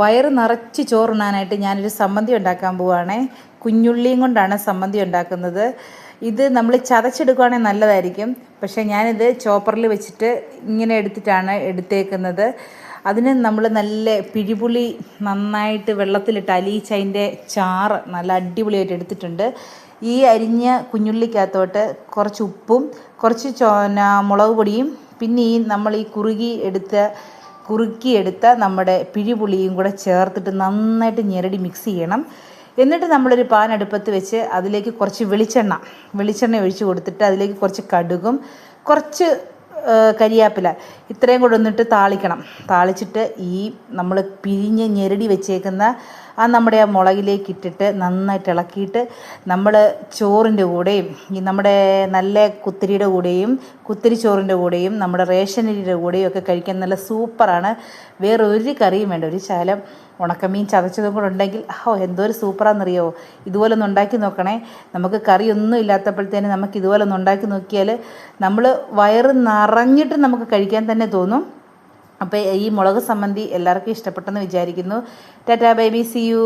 വയറ് നിറച്ച് ചോറുണ്ണാനായിട്ട് ഞാനൊരു സമ്മന്തി ഉണ്ടാക്കാൻ പോവുകയാണേ കുഞ്ഞുള്ളിയും കൊണ്ടാണ് സമ്മന്തി ഉണ്ടാക്കുന്നത്. ഇത് നമ്മൾ ചതച്ചെടുക്കുകയാണെങ്കിൽ നല്ലതായിരിക്കും. പക്ഷേ ഞാനിത് ചോപ്പറിൽ വെച്ചിട്ട് ഇങ്ങനെ എടുത്തിട്ടാണ് എടുത്തേക്കുന്നത്. അതിന് നമ്മൾ നല്ല പിഴിപുളി നന്നായിട്ട് വെള്ളത്തിലിട്ട് അലിയിച്ച് അതിന്റെ ചാറ് നല്ല അടിപൊളിയായിട്ട് എടുത്തിട്ടുണ്ട്. ഈ അരിഞ്ഞ കുഞ്ഞുള്ളിക്കകത്തോട്ട് കുറച്ച് ഉപ്പും കുറച്ച് ചോന മുളക് പൊടിയും പിന്നെ ഈ നമ്മൾ ഈ കുറുകി എടുത്ത കുറുക്കിയെടുത്ത നമ്മുടെ പിഴിപുളിയും കൂടെ ചേർത്തിട്ട് നന്നായിട്ട് ഞെരടി മിക്സ് ചെയ്യണം. എന്നിട്ട് നമ്മളൊരു പാൻ അടുപ്പത്ത് വെച്ച് അതിലേക്ക് കുറച്ച് വെളിച്ചെണ്ണ വെളിച്ചെണ്ണ ഒഴിച്ച് കൊടുത്തിട്ട് അതിലേക്ക് കുറച്ച് കടുകും കുറച്ച് കരിയാപ്പില. ഇത്രയും കൂടെ ഒന്നിട്ട് താളിക്കണം. താളിച്ചിട്ട് ഈ നമ്മൾ പിരിഞ്ഞ് ഞെരടി വെച്ചേക്കുന്ന ആ നമ്മുടെ ആ മുളകിലേക്ക് ഇട്ടിട്ട് നന്നായിട്ട് ഇളക്കിയിട്ട് നമ്മൾ ചോറിന്റെ കൂടെയും ഈ നമ്മുടെ നല്ല കുത്തിരിയുടെ കൂടെയും കുത്തിരി ചോറിന്റെ കൂടെയും നമ്മുടെ റേഷൻ അരിയുടെ കൂടെയും ഒക്കെ കഴിക്കാൻ നല്ല സൂപ്പറാണ്. വേറെ ഒരു കറിയും വേണ്ട. ഒരു ശാലം ഉണക്കമീൻ ചതച്ചതും കൂടെ ഉണ്ടെങ്കിൽ ഓ എന്തോ ഒരു സൂപ്പറാണെന്നറിയോ ഇതുപോലെ ഒന്ന് ഉണ്ടാക്കി നോക്കണേ. നമുക്ക് കറിയൊന്നും ഇല്ലാത്തപ്പോഴത്തേന് നമുക്ക് ഇതുപോലെ ഒന്ന് ഉണ്ടാക്കി നോക്കിയാൽ നമ്മൾ വയറ് നിറഞ്ഞിട്ട് നമുക്ക് കഴിക്കാൻ തന്നെ തോന്നും. അപ്പോൾ ഈ മുളക് സംബന്ധി എല്ലാവർക്കും ഇഷ്ടപ്പെട്ടെന്ന് വിചാരിക്കുന്നു. Tata baby C U